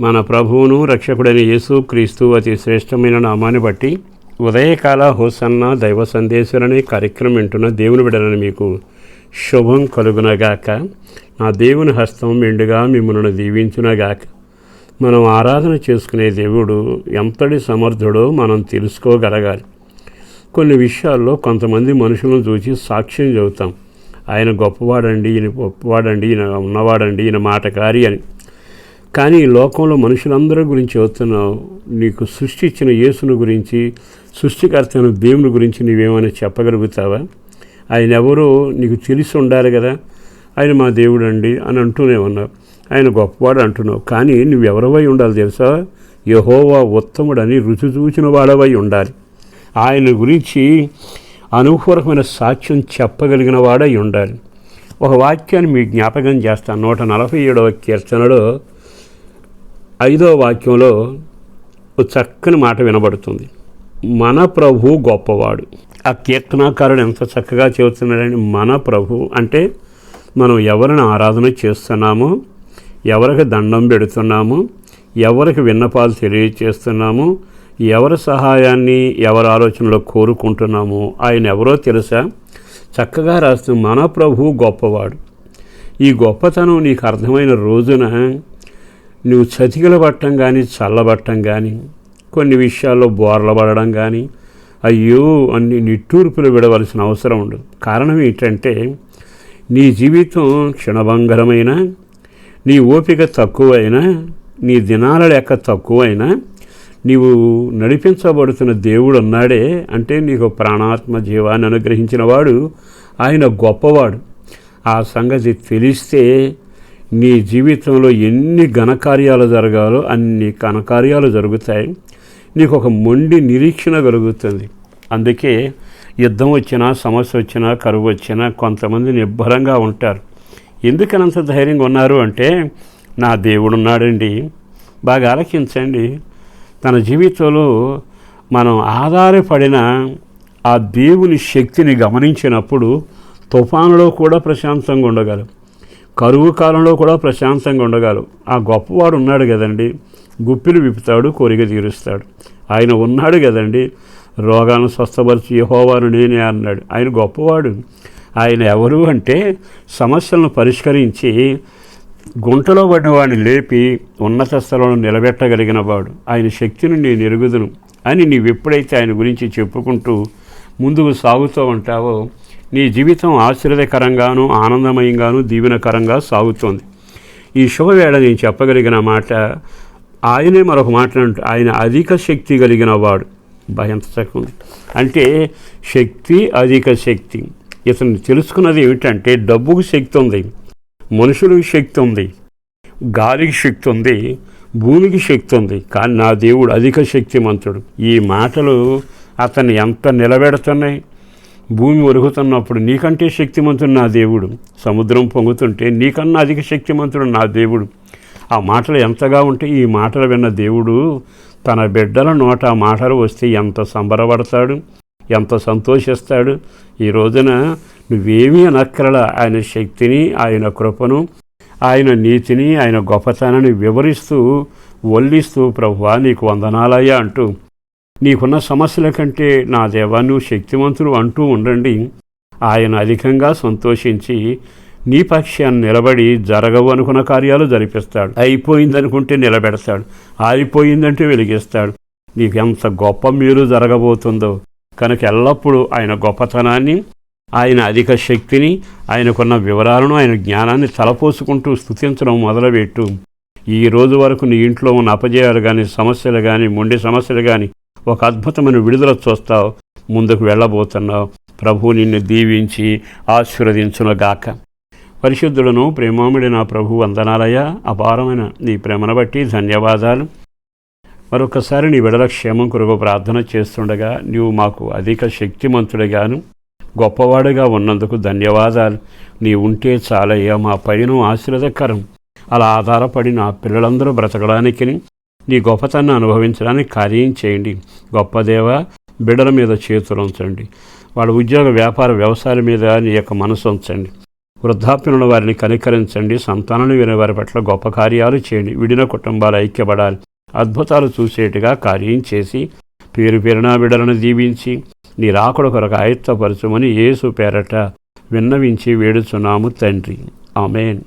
మన ప్రభువును రక్షకుడైన యేసు క్రీస్తు అతి శ్రేష్టమైన నామాన్ని బట్టి ఉదయకాల హోసన్న దైవ సందేశులనే కార్యక్రమం వింటున్న దేవుని బిడలని మీకు శుభం కలుగునగాక. నా దేవుని హస్తం మెండుగా మిమ్మల్ని దీవించునగాక. మనం ఆరాధన చేసుకునే దేవుడు ఎంతటి సమర్థుడో మనం తెలుసుకోగలగాలి. కొన్ని విషయాల్లో కొంతమంది మనుషులను చూసి సాక్ష్యం చెబుతాం. ఆయన గొప్పవాడండి ఈయన గొప్పవాడండి ఈయన ఉన్నవాడండి ఈయన మాటకారి అని. కానీ లోకంలో మనుషులందరూ గురించి చెబుతున్నావు. నీకు సృష్టి ఇచ్చిన యేసును గురించి సృష్టికర్తను దేవుని గురించి నీవేమైనా చెప్పగలుగుతావా? ఆయన ఎవరో నీకు తెలిసి ఉండాలి కదా. ఆయన మా దేవుడు అండి అని అంటూనే ఉన్నావు. ఆయన గొప్పవాడు అంటున్నావు. కానీ నువ్వెవరవై ఉండాలి తెలుసా? యహోవా ఉత్తముడని రుచి చూచిన వాడవై ఉండాలి. ఆయన గురించి అనుభవరకమైన సాక్ష్యం చెప్పగలిగిన వాడై ఉండాలి. ఒక వాక్యాన్ని మీ జ్ఞాపకం చేస్తాను. నూట నలభై ఏడవ కీర్తనలో ఐదో వాక్యంలో ఒక చక్కని మాట వినబడుతుంది. మన ప్రభు గొప్పవాడు. ఆ కీర్తనాకారుడు ఎంత చక్కగా చెబుతున్నాడని మన ప్రభు అంటే మనం ఎవరిని ఆరాధన చేస్తున్నామో ఎవరికి దండం పెడుతున్నామో ఎవరికి విన్నపాలు తెలియచేస్తున్నామో ఎవరి సహాయాన్ని ఎవరి ఆలోచనలో కోరుకుంటున్నామో ఆయన ఎవరో తెలుసా? చక్కగా రాస్తూ మన ప్రభు గొప్పవాడు. ఈ గొప్పతనం నీకు అర్థమైన రోజున నువ్వు చతికిలబట్టం కానీ చల్లబట్టం కానీ కొన్ని విషయాల్లో బోర్ల పడడం కానీ అయ్యో అన్ని నిట్టూర్పులు విడవలసిన అవసరం ఉండదు. కారణం ఏంటంటే నీ జీవితం క్షణభంగరమైన నీ ఓపిక తక్కువైనా నీ దినాల లెక్క తక్కువైనా నీవు నడిపించబడుతున్న దేవుడు ఉన్నాడే అంటే నీకు ప్రాణాత్మ జీవాన్ని అనుగ్రహించిన వాడు ఆయన గొప్పవాడు. ఆ సంగతి తెలిస్తే నీ జీవితంలో ఎన్ని ఘనకార్యాలు జరగాలో అన్ని ఘనకార్యాలు జరుగుతాయి. నీకు ఒక మొండి నిరీక్షణ కలుగుతుంది. అందుకే యుద్ధం వచ్చినా సమస్య వచ్చినా కరువు వచ్చినా కొంతమంది నిబ్బరంగా ఉంటారు. ఎందుకనంత ధైర్యంగా ఉన్నారు అంటే నా దేవుడు ఉన్నాడండి బాగా ఆలకించండి. తన జీవితంలో మనం ఆధారపడిన ఆ దేవుని శక్తిని గమనించినప్పుడు తుఫానులో కూడా ప్రశాంతంగా ఉండగలం. కరువు కాలంలో కూడా ప్రశాంతంగా ఉండగలవు. ఆ గొప్పవాడు ఉన్నాడు కదండి. గుప్పిలు విప్పుతాడు కోరిక తీరుస్తాడు. ఆయన ఉన్నాడు కదండి. రోగాలను స్వస్థపరిచి యహోవాను నేనే అన్నాడు. ఆయన గొప్పవాడు. ఆయన ఎవరు అంటే సమస్యలను పరిష్కరించి గుంటలో పడిన వాడిని లేపి ఉన్నత స్థలంలో నిలబెట్టగలిగిన వాడు. ఆయన శక్తిని నేను ఎరుగుదును అని నీవు ఎప్పుడైతే ఆయన గురించి చెప్పుకుంటూ ముందుకు సాగుతూ ఉంటావో నీ జీవితం ఆశ్చర్యకరంగాను ఆనందమయంగాను దీవెనకరంగా సాగుతోంది. ఈ శుభవేళ నేను చెప్పగలిగిన మాట ఆయనే మరొక మాట ఆయన అధిక శక్తి కలిగిన వాడు. భయం ఉంది అంటే శక్తి అధిక శక్తి. ఇతను తెలుసుకున్నది ఏమిటంటే డబ్బుకు శక్తి ఉంది మనుషులకు శక్తి ఉంది గాలికి శక్తి ఉంది భూమికి శక్తి ఉంది. కానీ నా దేవుడు అధిక శక్తిమంతుడు. ఈ మాటలు అతన్ని ఎంత నిలబెడుతున్నాయి? భూమి ఒరుగుతున్నప్పుడు నీకంటే శక్తిమంతుడు నా దేవుడు. సముద్రం పొంగుతుంటే నీకన్నా అధిక శక్తిమంతుడు నా దేవుడు. ఆ మాటలు ఎంతగా ఉంటే ఈ మాటలు విన్న దేవుడు తన బిడ్డల నోట ఆ మాటలు వస్తే ఎంత సంబరపడతాడు ఎంత సంతోషిస్తాడు. ఈ రోజున నువ్వేమీ అనక్కరల. ఆయన శక్తిని ఆయన కృపను ఆయన నీతిని ఆయన గొప్పతనాన్ని వివరిస్తూ వల్లిస్తూ ప్రభువా నీకు వందనాలయ్యా అంటూ నీకున్న సమస్యల కంటే నా దేవా నువ్వు శక్తివంతులు అంటూ ఉండండి. ఆయన అధికంగా సంతోషించి నీ పక్షాన్ని నిలబడి జరగవు అనుకున్న కార్యాలు జరిపిస్తాడు. అయిపోయిందనుకుంటే నిలబెడతాడు. ఆరిపోయిందంటే వెలిగిస్తాడు. నీకు ఎంత గొప్ప మేలు జరగబోతుందో. కనుక ఎల్లప్పుడూ ఆయన గొప్పతనాన్ని ఆయన అధిక శక్తిని ఆయనకున్న వివరాలను ఆయన జ్ఞానాన్ని తలపోసుకుంటూ స్థుతించడం మొదలుపెట్టు. ఈ రోజు వరకు నీ ఇంట్లో ఉన్న అపజయాలు కానీ సమస్యలు కానీ మొండి సమస్యలు కానీ ఒక అద్భుతమైన విడుదల చూస్తావు. ముందుకు వెళ్ళబోతున్నావు. ప్రభు నిన్ను దీవించి ఆశీర్వదించునుగాక. పరిశుద్ధులను ప్రేమాముడి నా ప్రభు వందనాలయ అపారమైన నీ ప్రేమను బట్టి ధన్యవాదాలు. మరొకసారి నీ విడల క్షేమం కొరకు ప్రార్థన చేస్తుండగా నీవు మాకు అధిక శక్తిమంతుడిగాను. గొప్పవాడుగా ఉన్నందుకు ధన్యవాదాలు. నీ ఉంటే చాలయ్యా మా పైన ఆశీర్వదకరం. అలా ఆధారపడి నా పిల్లలందరూ బ్రతకడానికి నీ గొప్పతనాన్ని అనుభవించడానికి కార్యం చేయండి. గొప్పదేవ బిడల మీద చేతులు ఉంచండి. వాళ్ళ ఉద్యోగ వ్యాపార వ్యవసాయాల మీద నీ యొక్క మనసు ఉంచండి. వృద్ధాప్యులను వారిని కనికరించండి. సంతానాలు వినే వారి పట్ల గొప్ప కార్యాలు చేయండి. విడిన కుటుంబాలు ఐక్యపడాలి. అద్భుతాలు చూసేట్టుగా కార్యం చేసి పేరు పేరునా బిడలను దీవించి నీ రాకుడ కొరకు ఆయత్తపరచుమని యేసు పేరట విన్నవించి వేడుచున్నాము తండ్రి. ఆమెన్.